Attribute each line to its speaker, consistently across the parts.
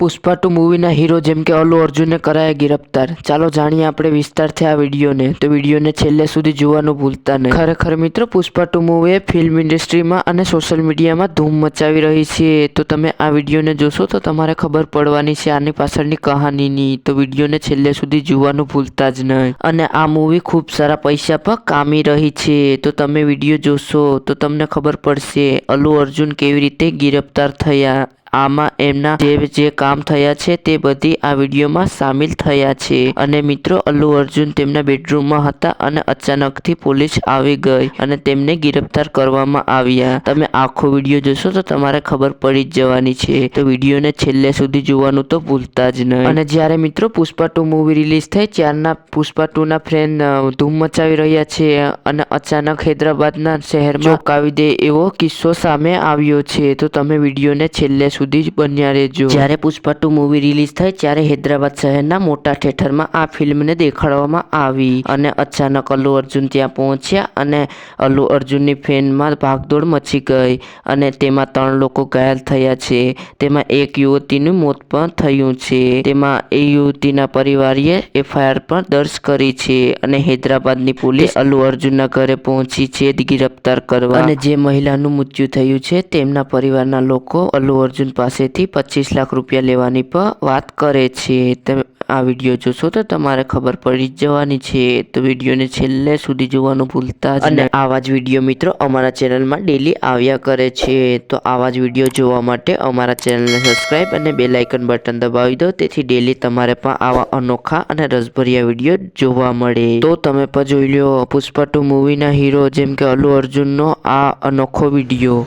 Speaker 1: Pushpa two મૂવીના hero જેમ કે અલ્લુ અર્જુનને કરાયા ગિરફતાર. ચાલો જાણીએ આપણે વિસ્તારથી આ વિડીયોને. તો વિડીયોને છેલ્લે સુધી જોવાનું ભૂલતા નહીં. ખરેખર મિત્રો, પુષ્પા ટુ મૂવીએ ફિલ્મ ઇન્ડસ્ટ્રીમાં અને સોશિયલ મીડિયામાં ધૂમ મચાવી રહી છે. તો તમે આ વિડીયોને જોશો તો તમારે ખબર પડવાની છે આની પાછળની કહાનીની. તો વિડીયોને છેલ્લે સુધી જોવાનું ભૂલતા જ નહીં. અને આ મૂવી ખૂબ સારા પૈસા પર કામી રહી છે. તો તમે વીડિયો જોશો તો તમને ખબર પડશે અલ્લુ અર્જુન કેવી રીતે ગિરફતાર થયા. આમાં એમના જે જે કામ થયા છે તે બધી આ વિડીયોમાં સામેલ થયા છે. અને મિત્રો, અલ્લુ અર્જુન તેમના બેડરૂમમાં હતા અને અચાનકથી પોલીસ આવી ગઈ અને તેમને ગિરફતાર કરવામાં આવ્યા. તમે આખો વીડિયો જોશો તો તમારે ખબર પડી જ જવાની છે. તો વિડીયોને છેલ્લે સુધી જોવાનું તો ભૂલતા જ નહીં. અને જ્યારે મિત્રો પુષ્પા ટુ મૂવી રિલીઝ થઈ, ત્યારના પુષ્પા ટુ ના ફ્રેન્ડ ધૂમ મચાવી રહ્યા છે અને અચાનક હૈદરાબાદના શહેરમાં ચોંકાવી દે એવો કિસ્સો સામે આવ્યો છે. તો તમે વિડીયોને છેલ્લે સુધી જ બન્યા રહેજો. જ્યારે પુષ્પા ટુ મૂવી રિલીઝ થઈ ત્યારે હૈદરાબાદ શહેરના મોટા થિયેટરમાં આ ફિલ્મને દેખાડવામાં આવી અને અચાનક અલ્લુ અર્જુન ત્યાં પહોંચ્યા અને અલ્લુ અર્જુનની ફેનમાં ભાગદોડ મચી ગઈ અને તેમાં ત્રણ લોકો ઘાયલ થયા છે. તેમાં એક યુવતીનું મોત પણ થયું છે. તેમાં એ યુવતીના પરિવારે એફઆઈઆર પણ દર્જ કરી છે અને હૈદરાબાદની પોલીસ અલ્લુ અર્જુનના ઘરે પહોંચી છે ગિરફતાર કરવા અને જે મહિલાનું મૃત્યુ થયું છે તેમના પરિવારના લોકો અલ્લુ અર્જુન પાસેથી પચીસ લાખ રૂપિયા લેવાની પણ વાત કરે છે. તમે આ વીડિયો જોશો તો તમારે ખબર પડી જવાની છે. તો વિડીયોને છેલ્લે સુધી જોવાનું ભૂલતા જ અને આવા જ વીડિયો મિત્રો અમારા ચેનલમાં ડેલી આવ્યા કરે છે. તો આવા જ વીડિયો જોવા માટે અમારા ચેનલને સબસ્ક્રાઈબ અને બે લાઇકન બટન દબાવી દો. તેથી ડેલી તમારે પણ આવા અનોખા અને રસભર્યા વીડિયો જોવા મળે. તો તમે પણ જોઈ લો પુષ્પા ટુ મૂવીના હીરો જેમ કે અલ્લુ અર્જુનનો આ અનોખો વીડિયો.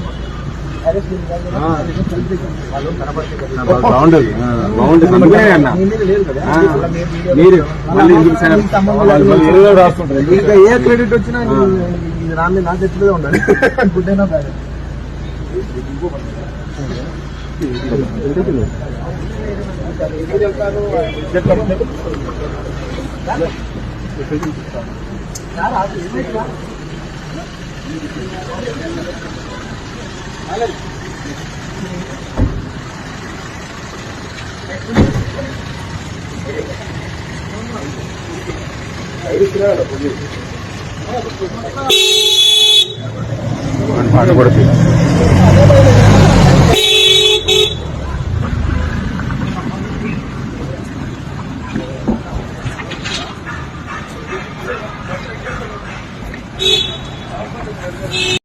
Speaker 2: బాగుండదు బాగుంటుంది. అందుకనే మీరు మళ్ళీ
Speaker 3: క్రెడిట్ వచ్చినా రాని నా చెట్టులో ఉండాలి. గుడ్డైనా బ్యాడ్
Speaker 2: చాలా பாட்டு கொடுத்து